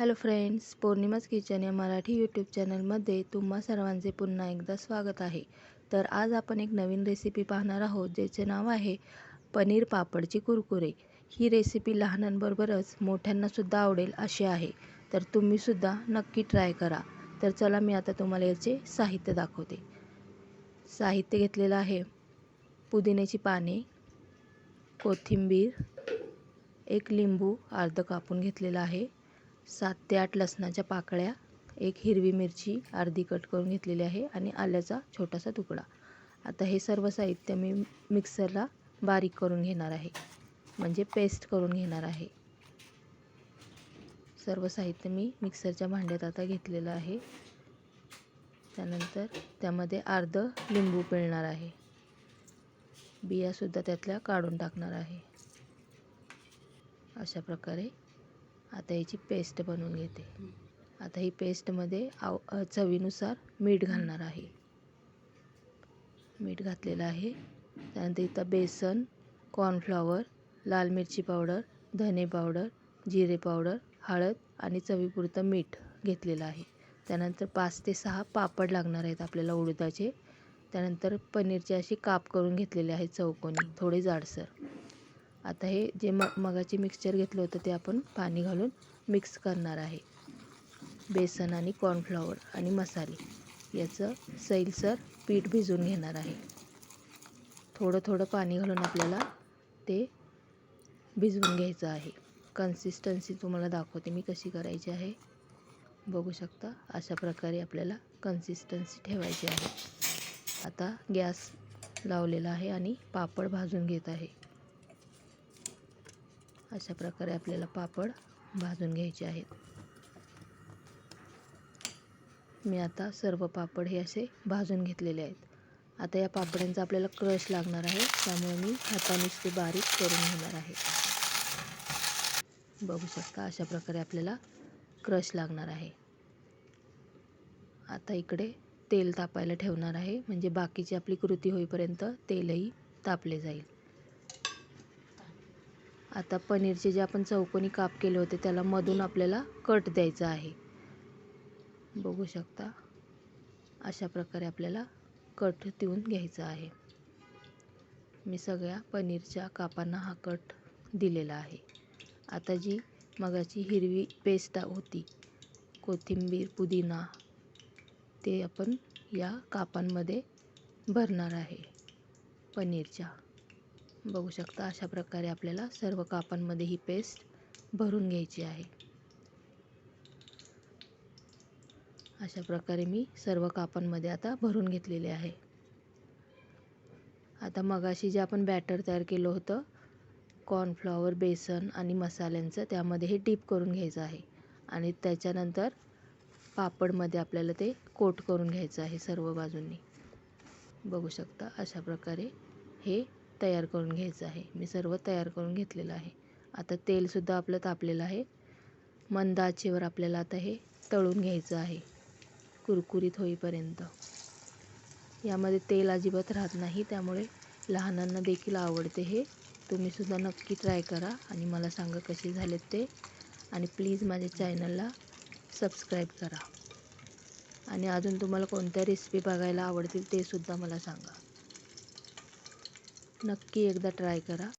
Hello friends पौर्णिमाच kitchen या Marathi YouTube चॅनलमध्ये तुम्हा सर्वांचे पुन्हा एकदा स्वागत आहे. तर आज आपण एक नवीन रेसिपी पाहणार आहोत ज्याचे नाव आहे पनीर पापडची कुरकुरे. ही रेसिपी लहानांबरोबरच मोठ्यांनासुद्धा आवडेल अशी आहे. तर तुम्हीसुद्धा नक्की ट्राय करा. तर चला मी आता तुम्हाला याचे साहित्य दाखवते. साहित्य घेतलेलं आहे पुदिन्याची पाने कोथिंबीर एक लिंबू अर्ध कापून घेतलेला आहे. सात ते आठ लसणाच्या पाकळ्या एक हिरवी मिरची अर्धी कट करून घेतलेली आहे आणि आल्याचा छोटासा तुकडा. आता हे सर्व साहित्य मी मिक्सरला बारीक करून घेणार आहे म्हणजे पेस्ट करून घेणार आहे. सर्व साहित्य मी मिक्सरच्या भांड्यात आता घेतलेलं आहे. त्यानंतर त्यामध्ये अर्ध लिंबू पिळणार आहे. बियासुद्धा त्यातल्या काढून टाकणार आहे. अशा प्रकारे आता याची पेस्ट बनवून घेते. आता ही पेस्टमध्ये आव चवीनुसार मीठ घालणार आहे. मीठ घातलेलं आहे. त्यानंतर इथं बेसन कॉर्नफ्लॉवर लाल मिरची पावडर धने पावडर जिरे पावडर हळद आणि चवीपुरतं मीठ घेतलेलं आहे. त्यानंतर पाच ते सहा पापड लागणार आहेत आपल्याला उडदाचे. त्यानंतर पनीरचे असे काप करून घेतलेले आहेत चौकोनी थोडे जाडसर. आता हे जे म मगाचे मिक्सचर घेतलं होतं ते आपण पाणी घालून मिक्स करणार आहे. बेसन आणि कॉर्नफ्लॉवर आणि मसाले. याचं सैलसर पीठ भिजवून घेणार आहे. थोडं थोडं पाणी घालून आपल्याला ते भिजवून घ्यायचं आहे. कन्सिस्टन्सी तुम्हाला दाखवते मी कशी करायची आहे. बघू शकता अशा प्रकारे आपल्याला कन्सिस्टन्सी ठेवायची आहे. आता गॅस लावलेला आहे आणि पापड भाजून घेत आहे. अशा प्रकारे आपल्याला पापड भाजून घ्यायचे आहेत. मी आता सर्व पापड हे असे भाजून घेतलेले आहेत. आता या पापड्यांचा आपल्याला क्रश लागणार आहे त्यामुळे मी हातानेच ते बारीक करून घेणार आहे. बघू शकता अशा प्रकारे आपल्याला क्रश लागणार आहे. आता इकडे तेल तापायला ठेवणार आहे म्हणजे बाकीची आपली कृती होईपर्यंत तेलही तापले जाईल. आता पनीरचे जे आपण चौकोनी काप केले होते त्याला मधून आपल्याला कट द्यायचा आहे. बघू शकता अशा प्रकारे आपल्याला कट देऊन घ्यायचा आहे. मी सगळ्या पनीरच्या कापांना हा कट दिलेला आहे. आता जी मगाची हिरवी पेस्ट होती कोथिंबीर पुदिना ते आपण या कापांमध्ये भरणार आहे पनीरच्या. बघू शकता अशा प्रकारे आपल्याला सर्व कापांमध्ये ही पेस्ट भरून घ्यायची आहे. अशा प्रकारे मी सर्व कापांमध्ये आता भरून घेतलेले आहे. आता मगाशी जे आपण बॅटर तयार केलं होतं कॉर्नफ्लॉवर बेसन आणि मसाल्यांचं त्यामध्ये हे डीप करून घ्यायचं आहे. आणि त्याच्यानंतर पापडमध्ये आपल्याला ते कोट करून घ्यायचं आहे सर्व बाजूंनी. बघू शकता अशा प्रकारे हे तयार करून घ्यायचं आहे. मी सर्व तयार करून घेतलेलं आहे. आता तेलसुद्धा आपलं तापलेलं आहे. मंद आचेवर आपल्याला आता हे तळून घ्यायचं आहे. कुरकुरीत होईपर्यंत. यामध्ये तेल अजिबात राहत नाही त्यामुळे लहानांना देखील आवडते हे. तुम्हीसुद्धा नक्की ट्राय करा आणि मला सांगा कसे झालेत ते. आणि प्लीज माझ्या चॅनलला सबस्क्राईब करा. आणि अजून तुम्हाला कोणत्या रेसिपी बघायला आवडतील ते सुद्धा मला सांगा. नक्की एकदा ट्राय करा.